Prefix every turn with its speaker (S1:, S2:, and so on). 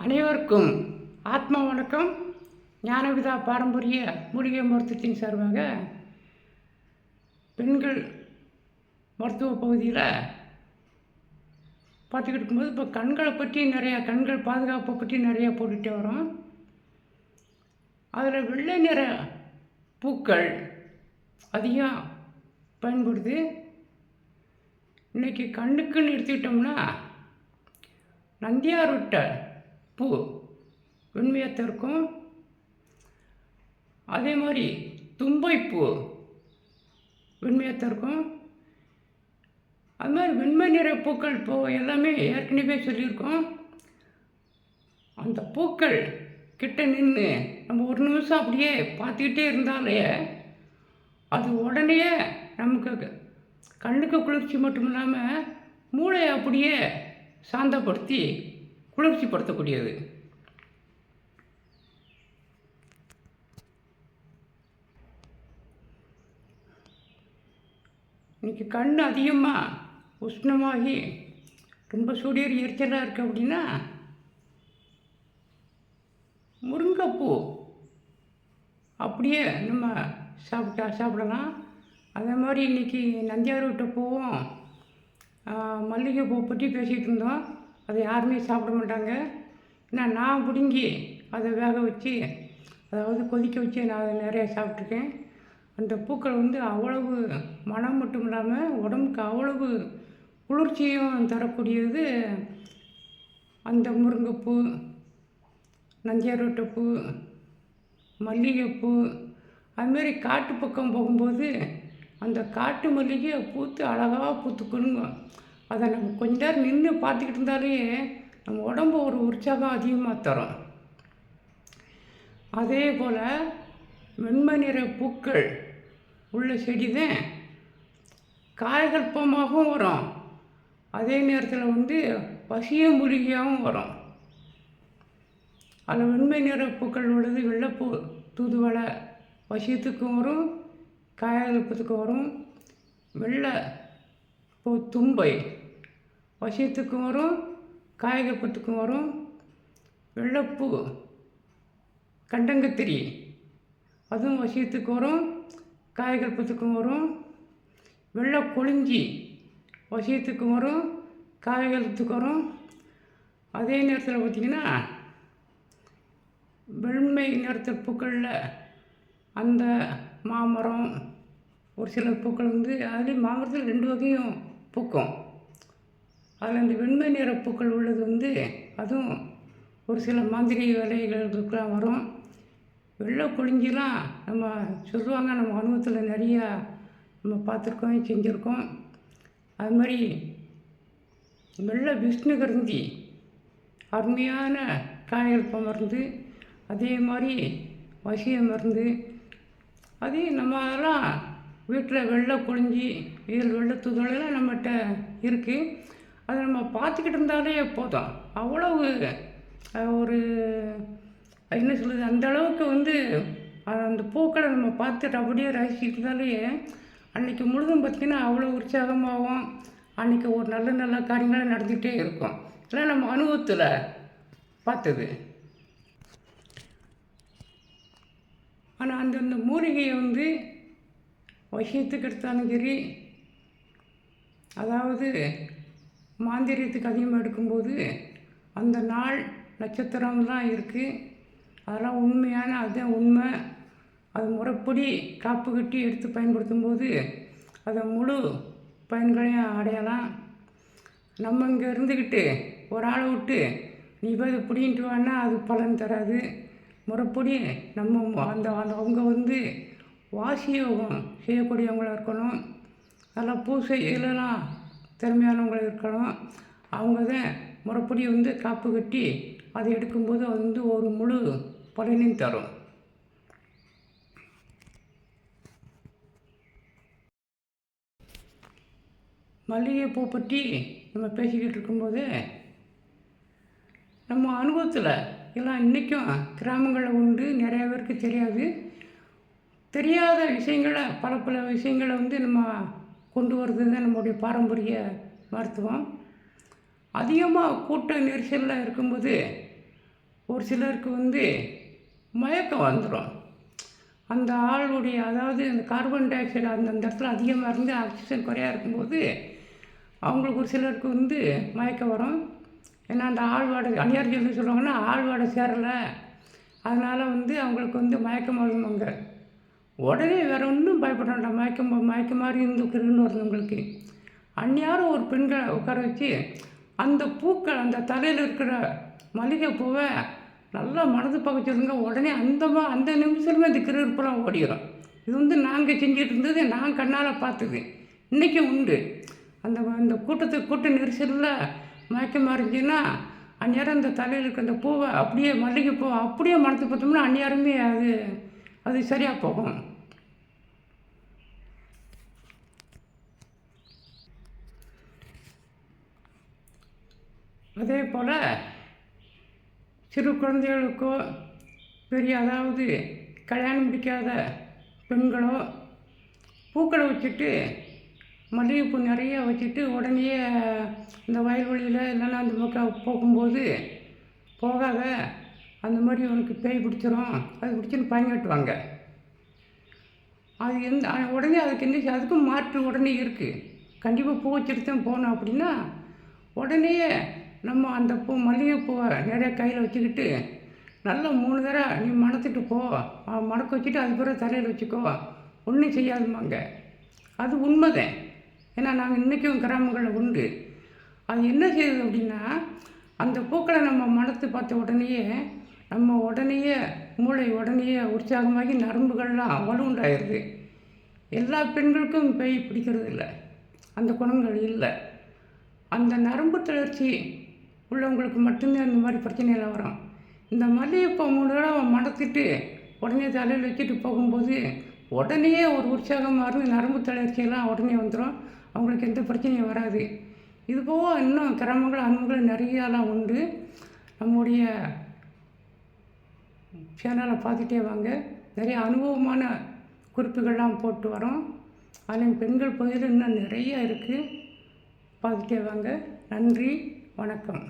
S1: அனைவருக்கும் ஆத்மா வணக்கம். ஞானவிதா பாரம்பரிய மூலிகை மருத்துவத்தின் சார்பாக பெண்கள் மருத்துவ பகுதியில் பார்த்துக்கிட்டு இருக்கும்போது இப்போ கண்களை பற்றி நிறையா கண்கள் பாதுகாப்பை பற்றி நிறையா போட்டுகிட்டே வரோம். அதில் வெள்ளை நிற பூக்கள் அதிகம் பயன்படுது. இன்றைக்கி கண்ணுக்குன்னு எடுத்துக்கிட்டோம்னா நந்தியார் விட்ட பூ. வெண்மையத்தை இருக்கும் அதே மாதிரி தும்பைப்பூ வெண்மையத்தை இருக்கும் அது மாதிரி வெண்மை நிற பூக்கள் பூ எல்லாமே ஏற்கனவே சொல்லியிருக்கோம். அந்த பூக்கள் கிட்ட நின்று நம்ம ஒரு நிமிஷம் அப்படியே பார்த்துக்கிட்டே இருந்தாலே அது உடனே நமக்கு கண்ணுக்கு குளிர்ச்சி மட்டும் இல்லாமல் மூளையை அப்படியே சாந்தப்படுத்தி குளிர்ச்சிப்படுத்தக்கூடியது. இன்னைக்கு கண் அதிகமாக உஷ்ணமாகி ரொம்ப சூடியர் எரிச்சலாக இருக்குது அப்படின்னா முருங்கைப்பூ அப்படியே நம்ம சாப்பிட்டா சாப்பிடலாம். அதே மாதிரி இன்றைக்கி நந்தியார் விட்ட பூவும் மல்லிகைப்பூ பற்றி பேசிகிட்டு இருந்தோம். அதை யாருமே சாப்பிட மாட்டாங்க. ஏன்னா நான் பிடுங்கி அதை வேக வச்சு அதாவது கொதிக்க வச்சு நான் அதை நிறையா சாப்பிட்ருக்கேன் அந்த பூக்கள் வந்து அவ்வளவு மனம் மட்டும் இல்லாமல் உடம்புக்கு அவ்வளவு குளிர்ச்சியும் தரக்கூடியது. அந்த முருங்கைப்பூ நஞ்சாரோட்டப்பூ மல்லிகைப்பூ அதுமாரி காட்டு பக்கம் போகும்போது அந்த காட்டு மல்லிகை பூத்து அழகாக பூத்துக்கணுங்க அதை நம்ம கொஞ்ச நேரம் நின்று பார்த்துக்கிட்டு இருந்தாலே நம்ம உடம்பு ஒரு உற்சாகம் அதிகமாக தரும். அதே போல் வெண்மை நிற பூக்கள் உள்ள செடி தான் காயகல்பமாகவும் வரும். அதே நேரத்தில் வந்து பசிய மூலிகையாகவும் வரும். அதில் வெண்மை நிற பூக்கள் உள்ளது வெள்ளைப்பூ தூதுவளை வசியத்துக்கும் வரும் காயகல்பத்துக்கும் வரும். வெள்ளை பூ தும்பை வசியத்துக்கும் வரும் காயகல்பத்துக்கும் வரும். வெள்ளைப்பூ கண்டங்கத்திரி அதுவும் வசியத்துக்கு வரும் காயகல்பத்துக்கும் வரும். வெள்ளை கொளிஞ்சி வசியத்துக்கும் வரும் காயகல்பத்துக்கு வரும். அதே நேரத்தில் பார்த்திங்கன்னா வெண்மை நிறத்த பூக்களில் அந்த மாமரம் ஒரு சில பூக்கள் வந்து அதுலேயும் மாமரத்தில் ரெண்டு வகையும் பூக்கும். அதில் அந்த வெண்மை நிற பூக்கள் உள்ளது வந்து அதுவும் ஒரு சில மாந்திரிக வேலைகளுக்கெல்லாம் வரும். வெள்ளை கொழிஞ்சிலாம் நம்ம சொல்லுவாங்க நம்ம அனுபவத்தில் நிறையா நம்ம பார்த்துருக்கோம் செஞ்சுருக்கோம். அது மாதிரி வெள்ளை விஷ்ணுகரந்தி அருமையான காயல்ப மருந்து அதே மாதிரி வசிய மருந்து அதே நம்ம அதெல்லாம் வீட்டில் வெள்ளை கொழிஞ்சி இதில் வெள்ளை தூதுவளையெல்லாம் நம்மகிட்ட இருக்குது அதை நம்ம பார்த்துக்கிட்டு இருந்தாலே போதும். அவ்வளவு ஒரு என்ன சொல்லுது அந்த அளவுக்கு வந்து அந்த பூக்களை நம்ம பார்த்துட்டு அப்படியே ரசிக்கிட்டு இருந்தாலே அன்னைக்கு முழுதும் பார்த்திங்கன்னா அவ்வளோ உற்சாகமாகவும் அன்றைக்கி ஒரு நல்ல நல்ல காரியங்களும் நடந்துகிட்டே இருக்கும். இதெல்லாம் நம்ம அனுபவத்தில் பார்த்தது. ஆனால் அந்தந்த மூலிகையை வந்து வசியத்துக்கு எடுத்தாலும் சரி அதாவது மாந்திரியத்துக்கு அதிகமாக எடுக்கும்போது அந்த நாள் நட்சத்திரம்லாம் இருக்குது அதெல்லாம் உண்மையான அதுதான் உண்மை. அது முறைப்படி காப்பு கட்டி எடுத்து பயன்படுத்தும்போது அதை முழு பயன்களையும் அடையலாம். நம்ம இங்கே இருந்துக்கிட்டு ஒரு ஆளை விட்டு நீ போய் இதை பிடிங்கிட்டு வானா அது பலன் தராது. முறைப்படி நம்ம அந்த அந்த அவங்க வந்து வாசியோகம் செய்யக்கூடியவங்களாக இருக்கணும். நல்லா பூசை இதெல்லாம் திறமையானவங்களா இருக்கணும். அவங்க தான் முறைப்படி வந்து காப்பு கட்டி அதை எடுக்கும்போது அது வந்து ஒரு முழு பலனையும் தரும். மல்லிகைப்பூ பற்றி நம்ம பேசிக்கிட்டு இருக்கும்போது நம்ம அனுபவத்தில் எல்லாம் இன்றைக்கும் கிராமங்களில் உண்டு நிறைய பேருக்கு தெரியாது. தெரியாத விஷயங்களை பல பல விஷயங்களை வந்து நம்ம கொண்டு வர்றது தான் நம்முடைய பாரம்பரிய மருத்துவம். அதிகமாக கூட்ட நெரிசலில் இருக்கும்போது ஒரு சிலருக்கு வந்து மயக்கம் வந்துடும் அந்த ஆளுடைய அதாவது அந்த கார்பன் டை ஆக்சைடு அந்த அந்த இடத்துல அதிகமாக இருந்து ஆக்சிஜன் குறையாக இருக்கும்போது அவங்களுக்கு ஒரு சிலருக்கு வந்து மயக்கம் வரும். ஏன்னா அந்த ஆழ்வாடை அணியார் சொல்லி சொல்லுவாங்கன்னா ஆழ்வாடை சேரலை. அதனால் வந்து அவங்களுக்கு வந்து மயக்கம் வருவாங்க உடனே வேறு ஒன்றும் பயப்பட வேண்டாம் மயக்கம் மயக்க மாதிரி இருந்துக்கிறதுன்னு வருது உங்களுக்கு. அந்நியாரம் ஒரு பெண்களை உட்கார வச்சு அந்த பூக்கள் அந்த தலையில் இருக்கிற மல்லிகைப்பூவை நல்லா மனது பகைச்சிருங்க. உடனே அந்த அந்த நிமிஷமே அந்த கிருப்பெல்லாம் ஓடிடும் இது வந்து நாங்கள் செஞ்சுட்டு இருந்தது நான் கண்ணால் பார்த்தது. இன்றைக்கும் உண்டு. அந்த அந்த கூட்டத்து கூட்ட நெரிசலில் மயக்கமாக இருந்துச்சுன்னா அந்நேரம் அந்த தலையில் இருக்க அந்த பூவை அப்படியே மல்லிகைப்பூவை அப்படியே மனத்து பார்த்தோம்னா அந்நேரமே அது அது சரியாக போகும். அதே போல் சிறு குழந்தைகளுக்கோ பெரிய அதாவது கல்யாணம் பிடிக்காத பெண்களோ பூக்களை வச்சுட்டு மல்லிகைப்பூ நிறைய வச்சுட்டு உடனே இந்த வயல்வெளியில் இல்லைன்னா அந்த பக்கம் போகும்போது போகாத அந்த மாதிரி உனக்கு பேய் பிடிச்சிரும் அது பிடிச்சின்னு பயங்கட்டுவாங்க அது எந்த உடனே அதுக்கு என்ன அதுக்கும் மாற்று உடனே இருக்குது கண்டிப்பாக பூ வச்சுட்டு தான் போனோம் அப்படின்னா உடனே நம்ம அந்த பூ மல்லிகைப்பூவை நிறைய கையில் வச்சுக்கிட்டு நல்லா மூணு தடவை நீ மணத்துட்டு போ. மணக்க வச்சுட்டு அது பிறகு தலையில் வச்சுக்கோ. ஒன்றும் செய்யாதுமாங்க அது உண்மைதான். ஏன்னா நாங்கள் இன்றைக்கும் கிராமங்களில் உண்டு. அது என்ன செய்யுது அப்படின்னா அந்த பூக்களை நம்ம மணத்து பார்த்த உடனேயே நம்ம உடனேயே மூளை உடனேயே உற்சாகமாகி நரம்புகள்லாம் வலுண்டாயிருது. எல்லா பெண்களுக்கும் பேய் பிடிக்கிறது இல்லை அந்த குணங்கள் இல்லை. அந்த நரம்பு தளர்ச்சி உள்ளவங்களுக்கு மட்டும்தான் இந்த மாதிரி பிரச்சனைகள் வரும். இந்த மல்லிகைப்பூ மூணு தடவை உடனே தலையில் வச்சுட்டு போகும்போது உடனே ஒரு உற்சாகமாக இருந்து நரம்பு தளர்ச்சியெல்லாம் உடனே வந்துடும் அவங்களுக்கு எந்த பிரச்சனையும் வராது. இது போக இன்னும் கிரமங்கள் அன்புகள் நிறையாலாம் உண்டு. நம்முடைய சேனலை பார்த்துட்டே வாங்க. நிறைய அனுபவமான குறிப்புகள்லாம் போட்டு வரோம். அதில் பெண்கள் பகுதியில் இன்னும் நிறைய இருக்குது பார்த்துட்டே வாங்க. நன்றி வணக்கம்.